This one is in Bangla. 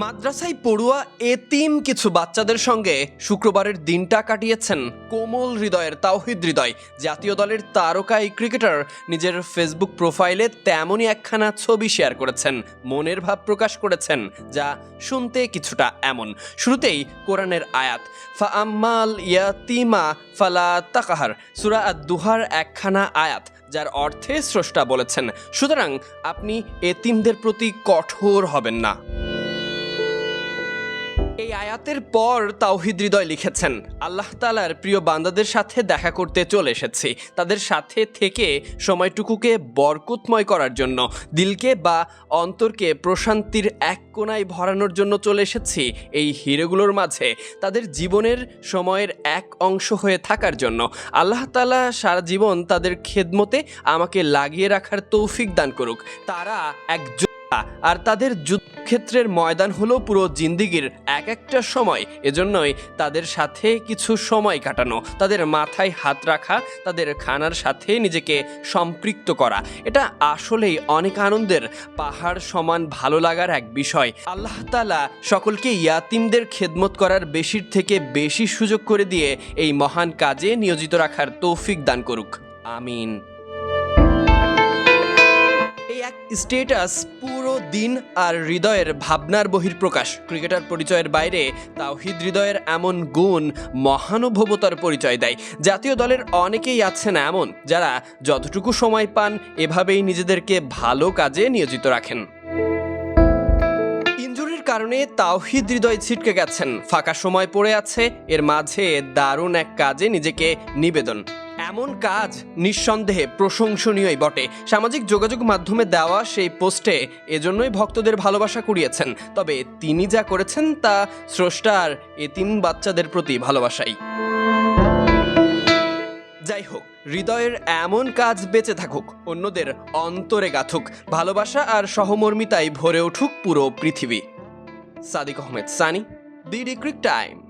মাদ্রাসায় পড়ুয়া এতিম কিছু বাচ্চাদের সঙ্গে শুক্রবারের দিনটা কাটিয়েছেন কোমল হৃদয়ের তাওহিদ হৃদয়। জাতীয় দলের তারকা এই ক্রিকেটার নিজের ফেসবুক প্রোফাইলে তেমনই একখানা ছবি শেয়ার করেছেন, মনের ভাব প্রকাশ করেছেন, যা শুনতে কিছুটা এমন। শুরুতেই কোরআনের আয়াত, ফা আম্মাল ইয়াতিমা ফালা তাকাহার। সুরা দুহার একখানা আয়াত, যার অর্থে স্রষ্টা বলেছেন, সুতরাং আপনি এতিমদের প্রতি কঠোর হবেন না। আয়াতের পর তাওহিদ হৃদয় লিখেছেন। আল্লাহ তালার প্রিয় বান্দাদের সাথে দেখা করতে চলে এসেছি। তাদের সাথে থেকে সময়টুকুকে বরকতময় করার জন্য, দিলকে বা অন্তরকে প্রশান্তির এক কোনায় ভরানোর জন্য চলে এসেছি এই হিরেগুলোর মাঝে। তাদের জীবনের সময়ের এক অংশ হয়ে থাকার জন্য। আল্লাহ তালা সারা জীবন তাদের খেদমতে আমাকে লাগিয়ে রাখার তৌফিক দান করুক। তারা এক যোদ্ধা আর তাদের যুদ্ধক্ষেত্রের ময়দান হলো পুরো জিন্দিগির এক একটা সময়। এজন্যই তাদের সাথে কিছু সময় কাটানো, তাদের মাথায় হাত রাখা, তাদের খানার সাথে নিজেকে সম্পৃক্ত করা। এটা আসলেই অনেক আনন্দের, পাহাড় সমান ভালো লাগার এক বিষয়। আল্লাহ তালা সকলকে ইয়াতিমদের খেদমত করার বেশির থেকে বেশি সুযোগ করে দিয়ে এই মহান কাজে নিয়োজিত রাখার তৌফিক দান করুক। আমিন। স্টেটাস পুরো দিন আর হৃদয়ের ভাবনার বহির্প্রকাশ ক্রিকেটার পরিচয়ের বাইরে তাওহিদ হৃদয়ের এমন গুণ মহানুভবতার পরিচয় দেয়। জাতীয় দলের অনেকেই আছেন এমন, যারা যতটুকু সময় পান এভাবেই নিজেদেরকে ভালো কাজে নিয়োজিত রাখেন। কারণে তাওহিদ হৃদয় ছিটকে গেছেন। ফাঁকা সময় পড়ে আছে, এর মাঝে দারুণ এক কাজে নিজেকে নিবেদন। এমন কাজ নিঃসন্দেহে প্রশংসনীয়ই বটে। সামাজিক যোগাযোগ মাধ্যমে দেওয়া সেই পোস্টে এজন্যই ভক্তদের ভালোবাসা কুড়িয়েছেন। তবে তিনি যা করেছেন তা স্রষ্টার এতিম বাচ্চাদের প্রতি ভালোবাসাই। যাই হোক, হৃদয়ের এমন কাজ বেঁচে থাকুক, অন্যদের অন্তরে গাথুক। ভালোবাসা আর সহমর্মিতায় ভরে উঠুক পুরো পৃথিবী। Sadiq Ahmed, Sunny DD cric time.